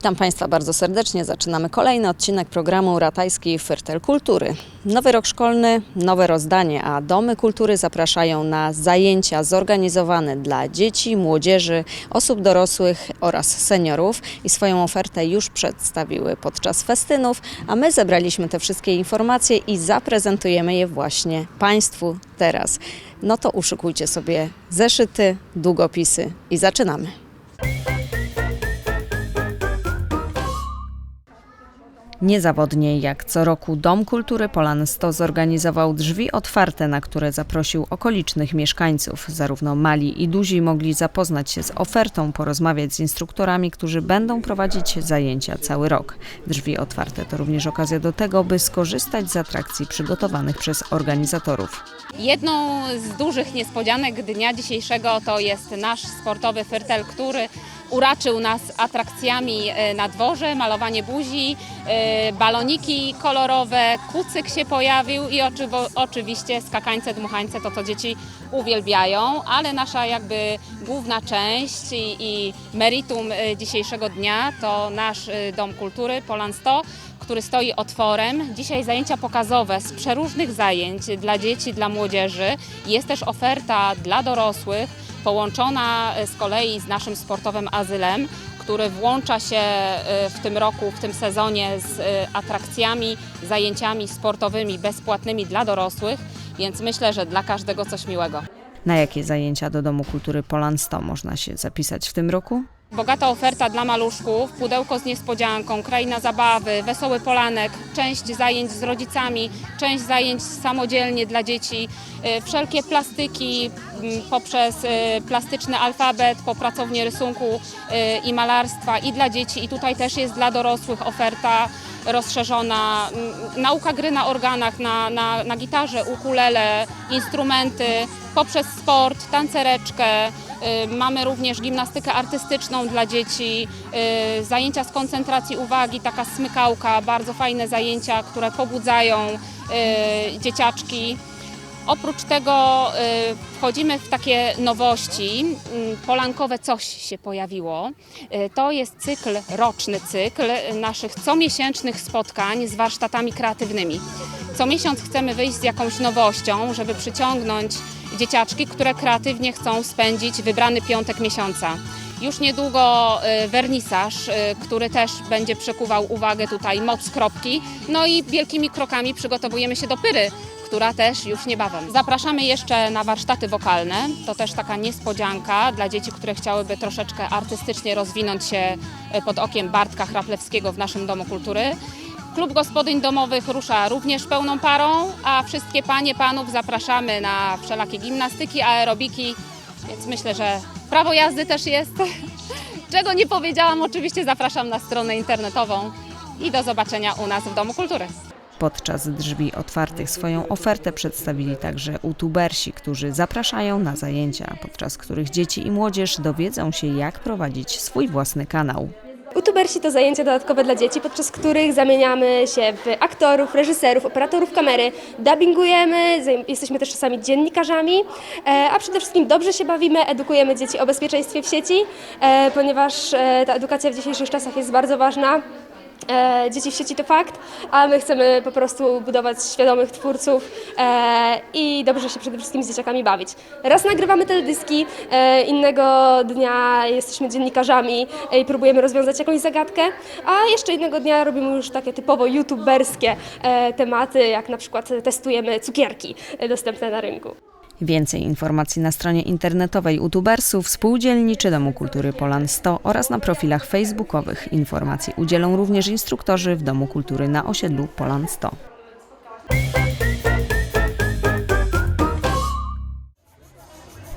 Witam Państwa bardzo serdecznie. Zaczynamy kolejny odcinek programu Ratajskiej Fertel Kultury. Nowy rok szkolny, nowe rozdanie, a domy kultury zapraszają na zajęcia zorganizowane dla dzieci, młodzieży, osób dorosłych oraz seniorów i swoją ofertę już przedstawiły podczas festynów, a my zebraliśmy te wszystkie informacje i zaprezentujemy je właśnie Państwu teraz. No to uszykujcie sobie zeszyty, długopisy i zaczynamy. Niezawodnie jak co roku Dom Kultury Polan 100 zorganizował drzwi otwarte, na które zaprosił okolicznych mieszkańców. Zarówno mali i duzi mogli zapoznać się z ofertą, porozmawiać z instruktorami, którzy będą prowadzić zajęcia cały rok. Drzwi otwarte to również okazja do tego, by skorzystać z atrakcji przygotowanych przez organizatorów. Jedną z dużych niespodzianek dnia dzisiejszego to jest nasz sportowy fertel, który uraczył nas atrakcjami e, na dworze, malowanie buzi, e, baloniki kolorowe, kucyk się pojawił i oczywiście skakańce, dmuchańce, to co dzieci uwielbiają, ale nasza jakby główna część i, i meritum e, dzisiejszego dnia to nasz Dom Kultury Polan 100, który stoi otworem. Dzisiaj zajęcia pokazowe z przeróżnych zajęć dla dzieci, dla młodzieży. Jest też oferta dla dorosłych, połączona e, z kolei z naszym sportowym azylem, który włącza się e, w tym roku, w tym sezonie z e, atrakcjami, zajęciami sportowymi bezpłatnymi dla dorosłych, więc myślę, że dla każdego coś miłego. Na jakie zajęcia do Domu Kultury Polan 100 można się zapisać w tym roku? Bogata oferta dla maluszków, pudełko z niespodzianką, kraina zabawy, wesoły polanek, część zajęć z rodzicami, część zajęć samodzielnie dla dzieci, y, wszelkie plastyki m, poprzez y, plastyczny alfabet, po pracownię rysunku y, i malarstwa i dla dzieci. I tutaj też jest dla dorosłych oferta rozszerzona, m, nauka gry na organach, na, na, na gitarze, ukulele, instrumenty, poprzez sport, tancereczkę, Mamy również gimnastykę artystyczną dla dzieci, y, zajęcia z koncentracji uwagi, taka smykałka, bardzo fajne zajęcia, które pobudzają y, dzieciaczki. Oprócz tego y, wchodzimy w takie nowości. Mm, Polankowe coś się pojawiło. Y, To jest cykl, roczny cykl naszych comiesięcznych spotkań z warsztatami kreatywnymi. Co miesiąc chcemy wyjść z jakąś nowością, żeby przyciągnąć dzieciaczki, które kreatywnie chcą spędzić wybrany piątek miesiąca. Już niedługo y, wernisaż, y, który też będzie przekuwał uwagę tutaj moc kropki. No i wielkimi krokami przygotowujemy się do pyry, która też już niebawem. Zapraszamy jeszcze na warsztaty wokalne. To też taka niespodzianka dla dzieci, które chciałyby troszeczkę artystycznie rozwinąć się y, pod okiem Bartka Chraplewskiego w naszym Domu Kultury. Klub Gospodyń Domowych rusza również pełną parą, a wszystkie panie, panów zapraszamy na wszelakie gimnastyki, aerobiki, więc myślę, że prawo jazdy też jest. Czego nie powiedziałam, oczywiście zapraszam na stronę internetową i do zobaczenia u nas w Domu Kultury. Podczas drzwi otwartych swoją ofertę przedstawili także youtubersi, którzy zapraszają na zajęcia, podczas których dzieci i młodzież dowiedzą się, jak prowadzić swój własny kanał. YouTubersi to zajęcia dodatkowe dla dzieci, podczas których zamieniamy się w aktorów, reżyserów, operatorów kamery, dubbingujemy, jesteśmy też czasami dziennikarzami, e, a przede wszystkim dobrze się bawimy, edukujemy dzieci o bezpieczeństwie w sieci, e, ponieważ e, ta edukacja w dzisiejszych czasach jest bardzo ważna. E, dzieci w sieci to fakt, a my chcemy po prostu budować świadomych twórców e, i dobrze się przede wszystkim z dzieciakami bawić. Raz nagrywamy teledyski, e, innego dnia jesteśmy dziennikarzami e, i próbujemy rozwiązać jakąś zagadkę, a jeszcze innego dnia robimy już takie typowo youtuberskie e, tematy, jak na przykład testujemy cukierki e, dostępne na rynku. Więcej informacji na stronie internetowej youtubersów, spółdzielniczy Domu Kultury Polan 100 oraz na profilach facebookowych. Informacji udzielą również instruktorzy w Domu Kultury na osiedlu Polan 100.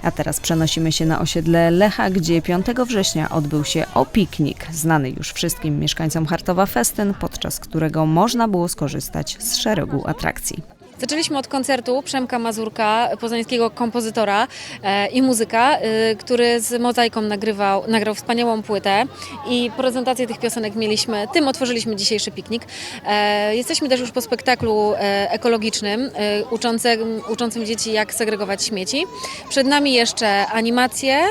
A teraz przenosimy się na osiedle Lecha, gdzie 5 września odbył się o-piknik, znany już wszystkim mieszkańcom Hartowa Festyn, podczas którego można było skorzystać z szeregu atrakcji. Zaczęliśmy od koncertu Przemka Mazurka, poznańskiego kompozytora e, i muzyka, e, który z Mozaiką nagrywał, nagrał wspaniałą płytę i prezentację tych piosenek mieliśmy, tym otworzyliśmy dzisiejszy piknik. E, Jesteśmy też już po spektaklu ekologicznym, uczącym, uczącym dzieci jak segregować śmieci. Przed nami jeszcze animacje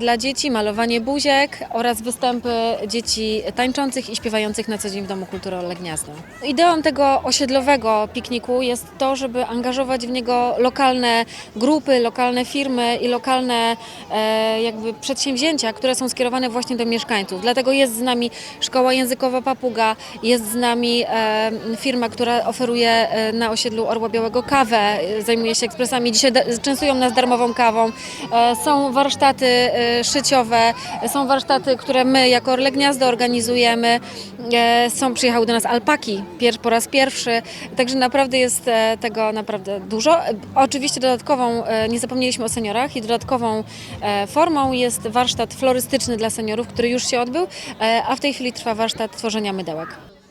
dla dzieci, malowanie buziek oraz występy dzieci tańczących i śpiewających na co dzień w Domu Kultury Orle Gniazdo. Ideą tego osiedlowego pikniku jest to, żeby angażować w niego lokalne grupy, lokalne firmy i lokalne e, jakby przedsięwzięcia, które są skierowane właśnie do mieszkańców. Dlatego jest z nami Szkoła Językowa Papuga, jest z nami e, firma, która oferuje e, na osiedlu Orła Białego kawę, e, zajmuje się ekspresami. Dzisiaj częstują nas darmową kawą. E, są warsztaty e, szyciowe, są warsztaty, które my jako Orle Gniazdo organizujemy. E, są, przyjechały do nas alpaki pier, po raz pierwszy, także naprawdę jest tego naprawdę dużo. Oczywiście dodatkową, e, nie zapomnieliśmy o seniorach i dodatkową e, formą jest warsztat florystyczny dla seniorów, który już się odbył, e, a w tej chwili trwa warsztat tworzenia mydełek.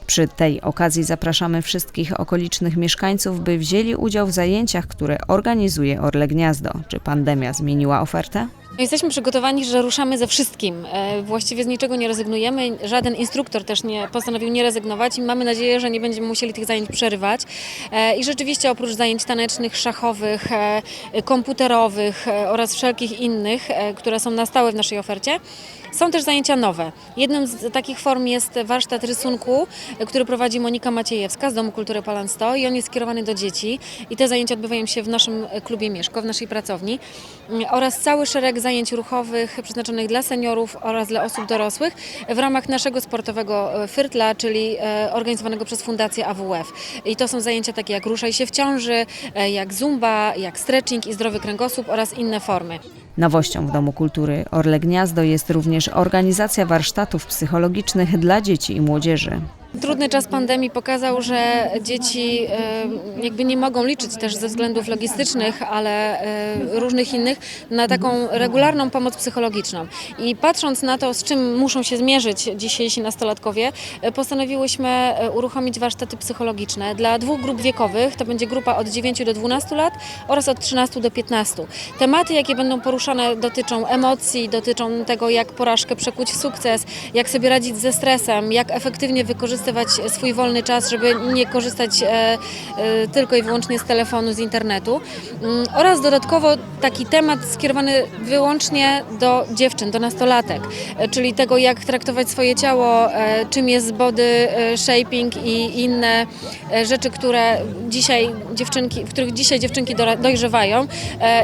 Przy tej okazji zapraszamy wszystkich okolicznych mieszkańców, by wzięli udział w zajęciach, które organizuje Orle Gniazdo. Czy pandemia zmieniła ofertę? Jesteśmy przygotowani, że ruszamy ze wszystkim. E, Właściwie z niczego nie rezygnujemy. Żaden instruktor też nie postanowił nie rezygnować i mamy nadzieję, że nie będziemy musieli tych zajęć przerywać. E, I rzeczywiście oprócz zajęć tanecznych, szachowych, e, komputerowych oraz wszelkich innych, które są na stałe w naszej ofercie, są też zajęcia nowe. Jednym z takich form jest warsztat rysunku, który prowadzi Monika Maciejewska z Domu Kultury Palan 100 i on jest skierowany do dzieci. I te zajęcia odbywają się w naszym klubie Mieszko, w naszej pracowni oraz cały szereg zajęć ruchowych przeznaczonych dla seniorów oraz dla osób dorosłych w ramach naszego sportowego e, Fyrtla, czyli e, organizowanego przez Fundację AWF. I to są zajęcia takie jak ruszaj się w ciąży, e, jak zumba, jak stretching i zdrowy kręgosłup oraz inne formy. Nowością w Domu Kultury Orle Gniazdo jest również organizacja warsztatów psychologicznych dla dzieci i młodzieży. Trudny czas pandemii pokazał, że dzieci jakby nie mogą liczyć też ze względów logistycznych, ale e, różnych innych na taką regularną pomoc psychologiczną. I patrząc na to, z czym muszą się zmierzyć dzisiejsi nastolatkowie, e, postanowiłyśmy e, uruchomić warsztaty psychologiczne dla dwóch grup wiekowych. To będzie grupa od 9 do 12 lat oraz od 13 do 15. Tematy, jakie będą poruszane, dotyczą emocji, dotyczą tego, jak porażkę przekuć w sukces, jak sobie radzić ze stresem, jak efektywnie wykorzystywać swój wolny czas, żeby nie korzystać e, e, tylko i wyłącznie z telefonu, z internetu. Mm, Oraz dodatkowo taki temat skierowany wyłącznie do dziewczyn, do nastolatek, e, czyli tego, jak traktować swoje ciało, czym jest body shaping i inne rzeczy, które dzisiaj dziewczynki, w których dzisiaj dziewczynki dojrzewają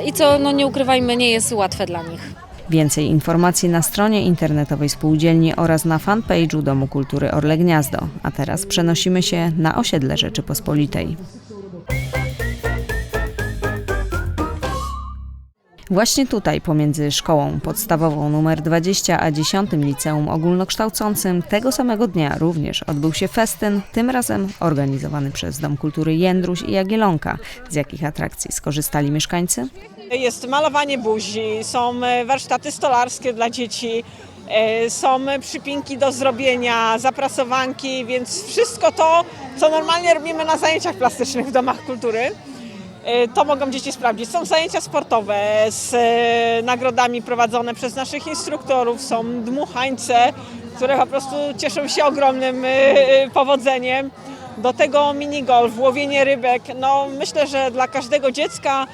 i co, no nie ukrywajmy, nie jest łatwe dla nich. Więcej informacji na stronie internetowej spółdzielni oraz na fanpage'u Domu Kultury Orle Gniazdo. A teraz przenosimy się na osiedle Rzeczypospolitej. Właśnie tutaj, pomiędzy szkołą podstawową nr 20 a 10 liceum ogólnokształcącym, tego samego dnia również odbył się festyn, tym razem organizowany przez Dom Kultury Jędruś i Jagielonka. Z jakich atrakcji skorzystali mieszkańcy? Jest malowanie buzi, są e, warsztaty stolarskie dla dzieci, e, są przypinki do zrobienia, zaprasowanki, więc wszystko to, co normalnie robimy na zajęciach plastycznych w domach kultury, e, to mogą dzieci sprawdzić. Są zajęcia sportowe z nagrodami prowadzone przez naszych instruktorów, są dmuchańce, które po prostu cieszą się ogromnym powodzeniem. Do tego minigolf, łowienie rybek. No, myślę, że dla każdego dziecka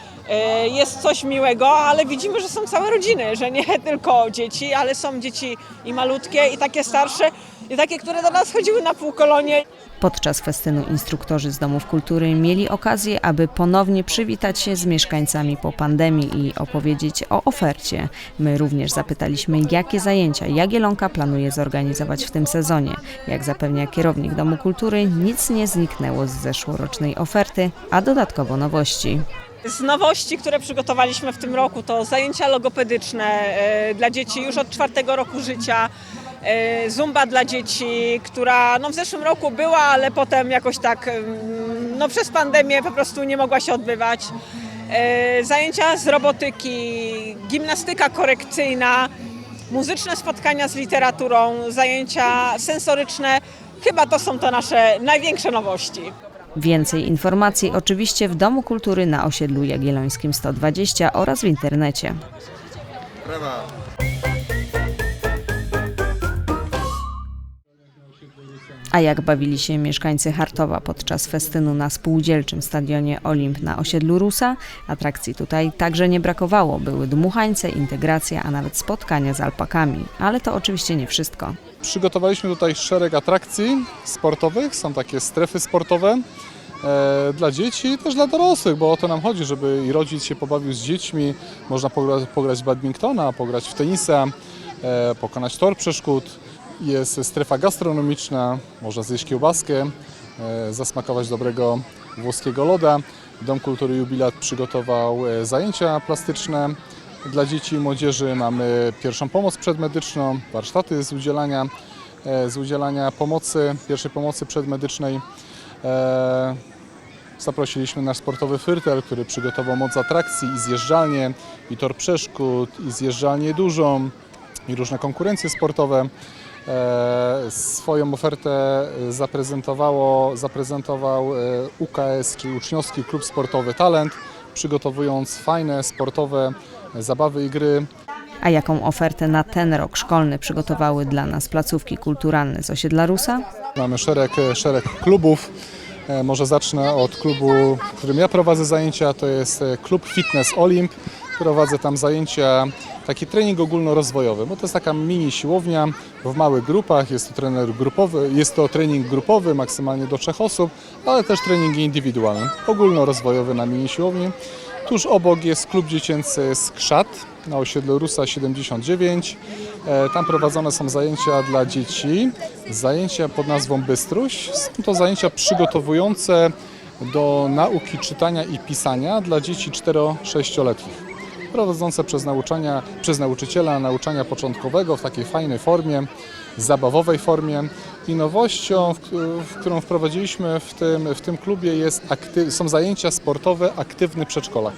jest coś miłego, ale widzimy, że są całe rodziny, że nie tylko dzieci, ale są dzieci i malutkie, i takie starsze, i takie, które do nas chodziły na półkolonie. Podczas festynu instruktorzy z domów kultury mieli okazję, aby ponownie przywitać się z mieszkańcami po pandemii i opowiedzieć o ofercie. My również zapytaliśmy, jakie zajęcia Jagielonka planuje zorganizować w tym sezonie. Jak zapewnia kierownik Domu Kultury, nic nie zniknęło z zeszłorocznej oferty, a dodatkowo nowości. Z nowości, które przygotowaliśmy w tym roku, to zajęcia logopedyczne e, dla dzieci już od czwartego roku życia. e, Zumba dla dzieci, która no w zeszłym roku była, ale potem jakoś tak no przez pandemię po prostu nie mogła się odbywać. E, Zajęcia z robotyki, gimnastyka korekcyjna, muzyczne spotkania z literaturą, zajęcia sensoryczne. Chyba to są to nasze największe nowości. Więcej informacji oczywiście w Domu Kultury na osiedlu Jagiellońskim 120 oraz w internecie. A jak bawili się mieszkańcy Hartowa podczas festynu na spółdzielczym stadionie Olimp na osiedlu Rusa? Atrakcji tutaj także nie brakowało. Były dmuchańce, integracja, a nawet spotkania z alpakami. Ale to oczywiście nie wszystko. Przygotowaliśmy tutaj szereg atrakcji sportowych, są takie strefy sportowe e, dla dzieci i też dla dorosłych, bo o to nam chodzi, żeby i rodzic się pobawił z dziećmi, można pograć, pograć badmintona, pograć w tenisa, e, pokonać tor przeszkód. Jest strefa gastronomiczna, można zjeść kiełbaskę, e, zasmakować dobrego włoskiego loda. Dom Kultury Jubilat przygotował zajęcia plastyczne dla dzieci i młodzieży. Mamy pierwszą pomoc przedmedyczną, warsztaty z udzielania, e, z udzielania pomocy, pierwszej pomocy przedmedycznej. E, Zaprosiliśmy nasz sportowy Fyrtel, który przygotował moc atrakcji i zjeżdżalnię, i tor przeszkód, i zjeżdżalnię dużą, i różne konkurencje sportowe. E, Swoją ofertę zaprezentowało, zaprezentował e, UKS, czyli Uczniowski Klub Sportowy Talent, przygotowując fajne sportowe zabawy i gry. A jaką ofertę na ten rok szkolny przygotowały dla nas placówki kulturalne z osiedla Rusa? Mamy szereg, szereg klubów. E, Może zacznę od klubu, w którym ja prowadzę zajęcia, to jest e, klub Fitness Olimp. Prowadzę tam zajęcia, taki trening ogólnorozwojowy, bo to jest taka mini siłownia w małych grupach, jest to, trener grupowy, jest to trening grupowy, maksymalnie do trzech osób, ale też treningi indywidualne, ogólnorozwojowy na mini siłowni. Tuż obok jest klub dziecięcy Skrzat na osiedlu Rusa 79. E, Tam prowadzone są zajęcia dla dzieci, zajęcia pod nazwą Bystruś. Są to zajęcia przygotowujące do nauki czytania i pisania dla dzieci 4-6-letnich. Prowadzące przez, nauczania, przez nauczyciela nauczania początkowego w takiej fajnej formie, zabawowej formie. I nowością, w, w którą wprowadziliśmy w tym, w tym klubie jest są zajęcia sportowe Aktywny Przedszkolak.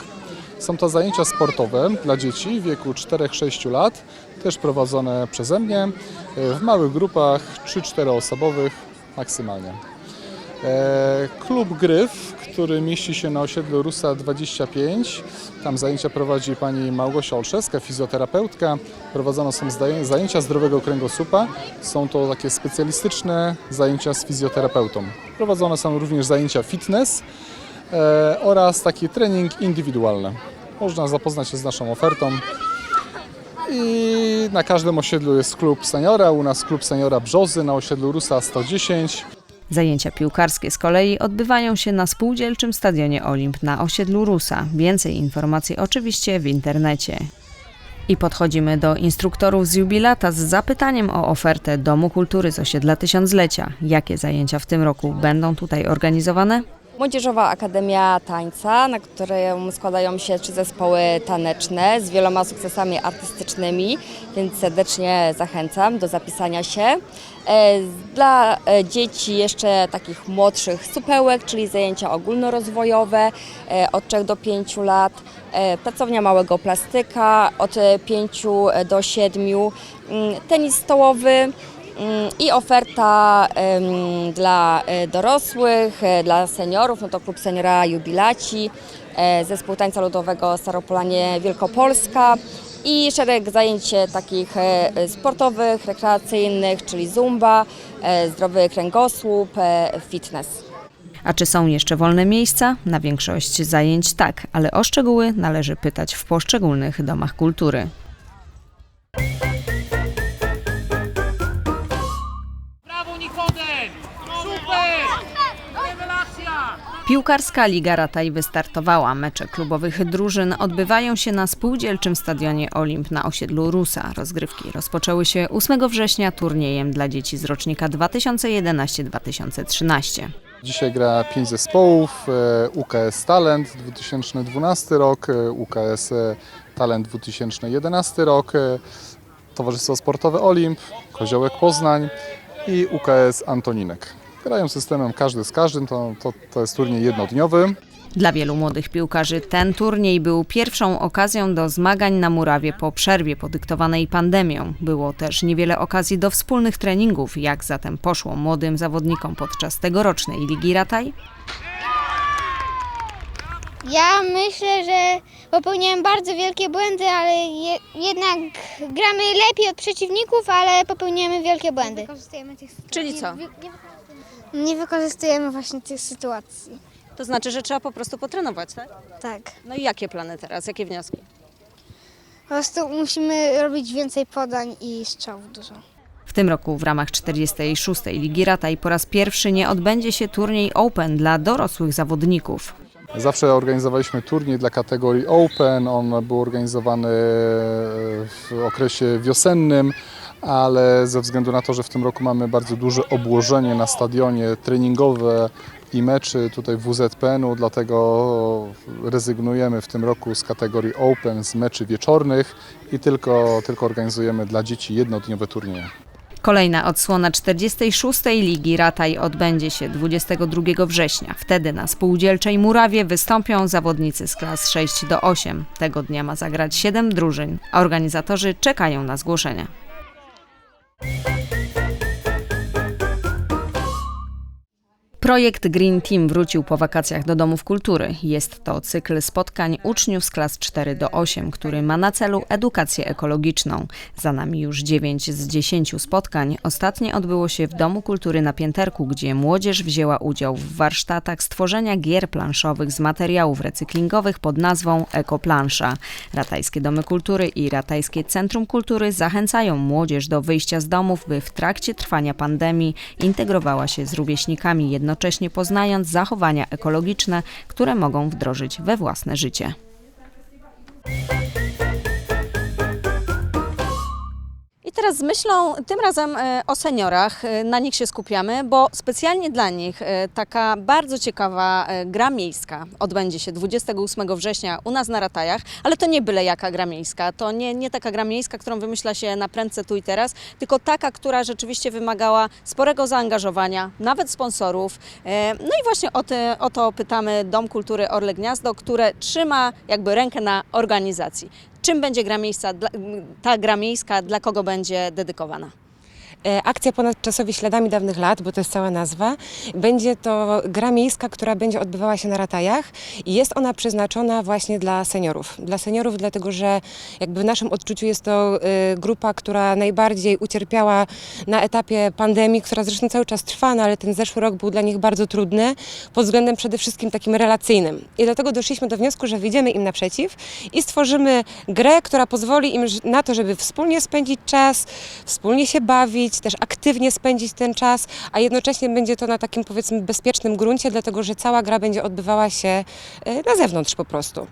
Są to zajęcia sportowe dla dzieci w wieku 4-6 lat, też prowadzone przeze mnie e, w małych grupach 3-4 osobowych maksymalnie. E, Klub Gryf, który mieści się na osiedlu Rusa 25. Tam zajęcia prowadzi pani Małgosia Olszewska, fizjoterapeutka. Prowadzone są zajęcia zdrowego kręgosłupa. Są to takie specjalistyczne zajęcia z fizjoterapeutą. Prowadzone są również zajęcia fitness e, oraz taki trening indywidualny. Można zapoznać się z naszą ofertą. I na każdym osiedlu jest klub seniora. U nas klub seniora Brzozy na osiedlu Rusa 110. Zajęcia piłkarskie z kolei odbywają się na spółdzielczym stadionie Olimp na osiedlu Rusa. Więcej informacji oczywiście w internecie. I podchodzimy do instruktorów z jubilata z zapytaniem o ofertę Domu Kultury z osiedla Tysiąclecia. Jakie zajęcia w tym roku będą tutaj organizowane? Młodzieżowa Akademia Tańca, na którą składają się trzy zespoły taneczne z wieloma sukcesami artystycznymi, więc serdecznie zachęcam do zapisania się. E, Dla e, dzieci jeszcze takich młodszych supełek, czyli zajęcia ogólnorozwojowe e, od 3 do 5 lat, pracownia małego plastyka od 5 do 7, mm, tenis stołowy, I oferta dla e, dorosłych, e, dla seniorów, no to klub seniora Jubilaci, e, zespół tańca ludowego Staropolanie Wielkopolska i szereg zajęć takich sportowych, rekreacyjnych, czyli zumba, zdrowy kręgosłup, fitness. A czy są jeszcze wolne miejsca? Na większość zajęć tak, ale o szczegóły należy pytać w poszczególnych domach kultury. Piłkarska Liga Rataj wystartowała. Mecze klubowych drużyn odbywają się na spółdzielczym stadionie Olimp na osiedlu Rusa. Rozgrywki rozpoczęły się 8 września turniejem dla dzieci z rocznika 2011-2013. Dzisiaj gra pięć zespołów. e, UKS Talent 2012 rok, e, UKS Talent 2011 rok, e, Towarzystwo Sportowe Olimp, Koziołek Poznań i UKS Antoninek. Grają systemem każdy z każdym, to, to, to jest turniej jednodniowy. Dla wielu młodych piłkarzy ten turniej był pierwszą okazją do zmagań na murawie po przerwie podyktowanej pandemią. Było też niewiele okazji do wspólnych treningów. Jak zatem poszło młodym zawodnikom podczas tegorocznej Ligi Rataj? Ja myślę, że popełniłem bardzo wielkie błędy, ale je, jednak gramy lepiej od przeciwników, ale popełniamy wielkie błędy. Czyli co? Nie wykorzystujemy właśnie tych sytuacji. To znaczy, że trzeba po prostu potrenować, tak? Tak. No i jakie plany teraz? Jakie wnioski? Po prostu musimy robić więcej podań i strzałów dużo. W tym roku w ramach 46. Ligi Rataj po raz pierwszy nie odbędzie się turniej Open dla dorosłych zawodników. Zawsze organizowaliśmy turniej dla kategorii Open. On był organizowany w okresie wiosennym, ale ze względu na to, że w tym roku mamy bardzo duże obłożenie na stadionie treningowe i meczy tutaj WZPN-u, dlatego rezygnujemy w tym roku z kategorii Open, z meczy wieczornych i tylko, tylko organizujemy dla dzieci jednodniowe turnieje. Kolejna odsłona 46. Ligi Rataj odbędzie się 22 września. Wtedy na spółdzielczej Murawie wystąpią zawodnicy z klas 6 do 8. Tego dnia ma zagrać 7 drużyn, a organizatorzy czekają na zgłoszenia. Bye. Projekt Green Team wrócił po wakacjach do domów kultury. Jest to cykl spotkań uczniów z klas 4 do 8, który ma na celu edukację ekologiczną. Za nami już 9 z 10 spotkań. Ostatnie odbyło się w Domu Kultury na Pięterku, gdzie młodzież wzięła udział w warsztatach stworzenia gier planszowych z materiałów recyklingowych pod nazwą Ekoplansza. Ratajskie Domy Kultury i Ratajskie Centrum Kultury zachęcają młodzież do wyjścia z domów, by w trakcie trwania pandemii integrowała się z rówieśnikami, jednocześnie poznając zachowania ekologiczne, które mogą wdrożyć we własne życie. Teraz z myślą tym razem e, o seniorach, e, na nich się skupiamy, bo specjalnie dla nich e, taka bardzo ciekawa gra miejska odbędzie się 28 września u nas na Ratajach, ale to nie byle jaka gra miejska, to nie, nie taka gra miejska, którą wymyśla się na prędce tu i teraz, tylko taka, która rzeczywiście wymagała sporego zaangażowania, nawet sponsorów. No i właśnie o, te, o to pytamy Dom Kultury Orle Gniazdo, które trzyma jakby rękę na organizacji. Czym będzie gra miejsca, dla- ta gra miejska, dla kogo będzie dedykowana? E, Akcja Ponadczasowi Śladami Dawnych Lat, bo to jest cała nazwa. Będzie to gra miejska, która będzie odbywała się na Ratajach i jest ona przeznaczona właśnie dla seniorów. Dla seniorów, dlatego że jakby w naszym odczuciu jest to e, grupa, która najbardziej ucierpiała na etapie pandemii, która zresztą cały czas trwa, no ale ten zeszły rok był dla nich bardzo trudny pod względem przede wszystkim takim relacyjnym. I dlatego doszliśmy do wniosku, że wyjdziemy im naprzeciw i stworzymy grę, która pozwoli im na to, żeby wspólnie spędzić czas, wspólnie się bawić, też aktywnie spędzić ten czas, a jednocześnie będzie to na takim powiedzmy bezpiecznym gruncie, dlatego że cała gra będzie odbywała się e, na zewnątrz po prostu.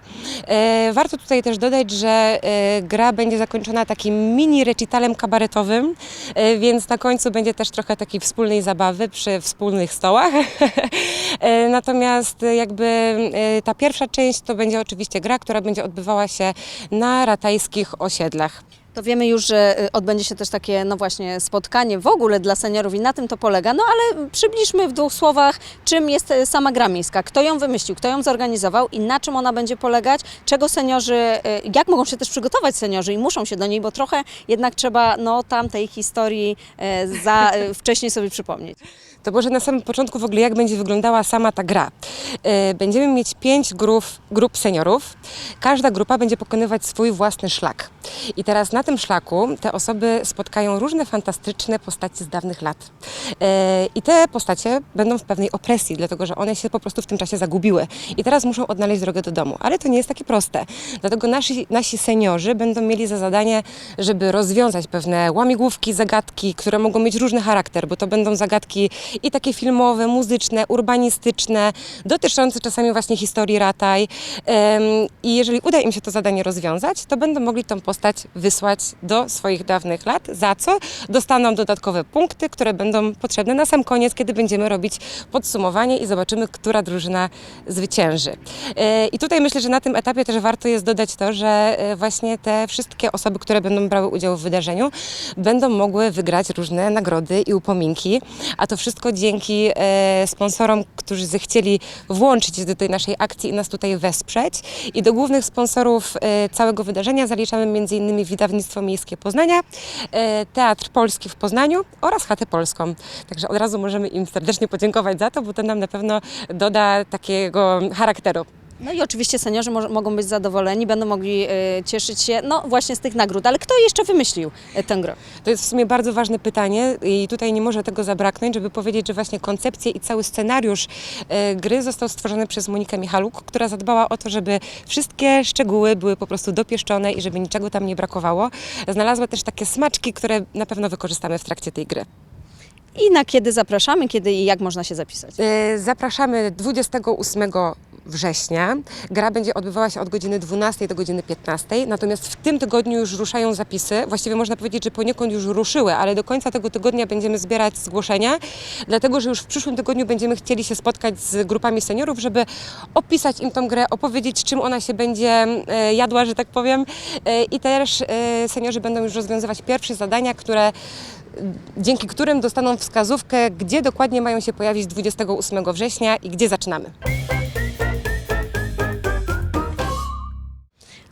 E, Warto tutaj też dodać, że e, gra będzie zakończona takim mini recitalem kabaretowym, więc na końcu będzie też trochę takiej wspólnej zabawy przy wspólnych stołach. Natomiast jakby ta pierwsza część to będzie oczywiście gra, która będzie odbywała się na ratajskich osiedlach. To wiemy już, że y, odbędzie się też takie, no właśnie, spotkanie w ogóle dla seniorów i na tym to polega. No ale przybliżmy w dwóch słowach, czym jest y, sama gra miejska, kto ją wymyślił, kto ją zorganizował i na czym ona będzie polegać, czego seniorzy, y, jak mogą się też przygotować seniorzy i muszą się do niej, bo trochę jednak trzeba, no, tamtej historii za, wcześniej sobie przypomnieć. To może na samym początku w ogóle jak będzie wyglądała sama ta gra. E, Będziemy mieć pięć grup, grup seniorów. Każda grupa będzie pokonywać swój własny szlak. I teraz na tym szlaku te osoby spotkają różne fantastyczne postacie z dawnych lat. E, I te postacie będą w pewnej opresji, dlatego że one się po prostu w tym czasie zagubiły. I teraz muszą odnaleźć drogę do domu. Ale to nie jest takie proste. Dlatego nasi, nasi seniorzy będą mieli za zadanie, żeby rozwiązać pewne łamigłówki, zagadki, które mogą mieć różny charakter, bo to będą zagadki i takie filmowe, muzyczne, urbanistyczne, dotyczące czasami właśnie historii Rataj. I jeżeli uda im się to zadanie rozwiązać, to będą mogli tą postać wysłać do swoich dawnych lat, za co dostaną dodatkowe punkty, które będą potrzebne na sam koniec, kiedy będziemy robić podsumowanie i zobaczymy, która drużyna zwycięży. E, I tutaj myślę, że na tym etapie też warto jest dodać to, że e, właśnie te wszystkie osoby, które będą brały udział w wydarzeniu, będą mogły wygrać różne nagrody i upominki, a to wszystko dzięki e, sponsorom, którzy zechcieli włączyć się do tej naszej akcji i nas tutaj wesprzeć. I do głównych sponsorów e, całego wydarzenia zaliczamy m.in. Wydawnictwo Miejskie Poznania, e, Teatr Polski w Poznaniu oraz Chatę Polską. Także od razu możemy im serdecznie podziękować za to, bo to nam na pewno doda takiego charakteru. No i oczywiście seniorzy mo- mogą być zadowoleni, będą mogli e, cieszyć się no właśnie z tych nagród. Ale kto jeszcze wymyślił e, tę grę? To jest w sumie bardzo ważne pytanie i tutaj nie może tego zabraknąć, żeby powiedzieć, że właśnie koncepcję i cały scenariusz e, gry został stworzony przez Monikę Michaluk, która zadbała o to, żeby wszystkie szczegóły były po prostu dopieszczone i żeby niczego tam nie brakowało. Znalazła też takie smaczki, które na pewno wykorzystamy w trakcie tej gry. I na kiedy zapraszamy, kiedy i jak można się zapisać? E, Zapraszamy 28 września. Gra będzie odbywała się od godziny 12 do godziny 15. Natomiast w tym tygodniu już ruszają zapisy. Właściwie można powiedzieć, że poniekąd już ruszyły, ale do końca tego tygodnia będziemy zbierać zgłoszenia, dlatego że już w przyszłym tygodniu będziemy chcieli się spotkać z grupami seniorów, żeby opisać im tą grę, opowiedzieć, czym ona się będzie e, jadła, że tak powiem. E, I też e, seniorzy będą już rozwiązywać pierwsze zadania, które dzięki którym dostaną wskazówkę, gdzie dokładnie mają się pojawić 28 września i gdzie zaczynamy.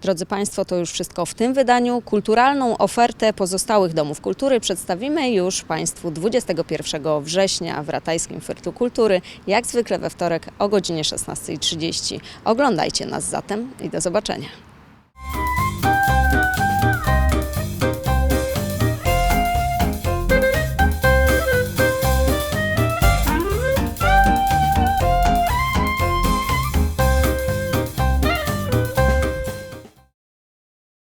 Drodzy Państwo, to już wszystko w tym wydaniu. Kulturalną ofertę pozostałych domów kultury przedstawimy już Państwu 21 września w Ratajskim Fyrtu Kultury, jak zwykle we wtorek o godzinie 16.30. Oglądajcie nas zatem i do zobaczenia.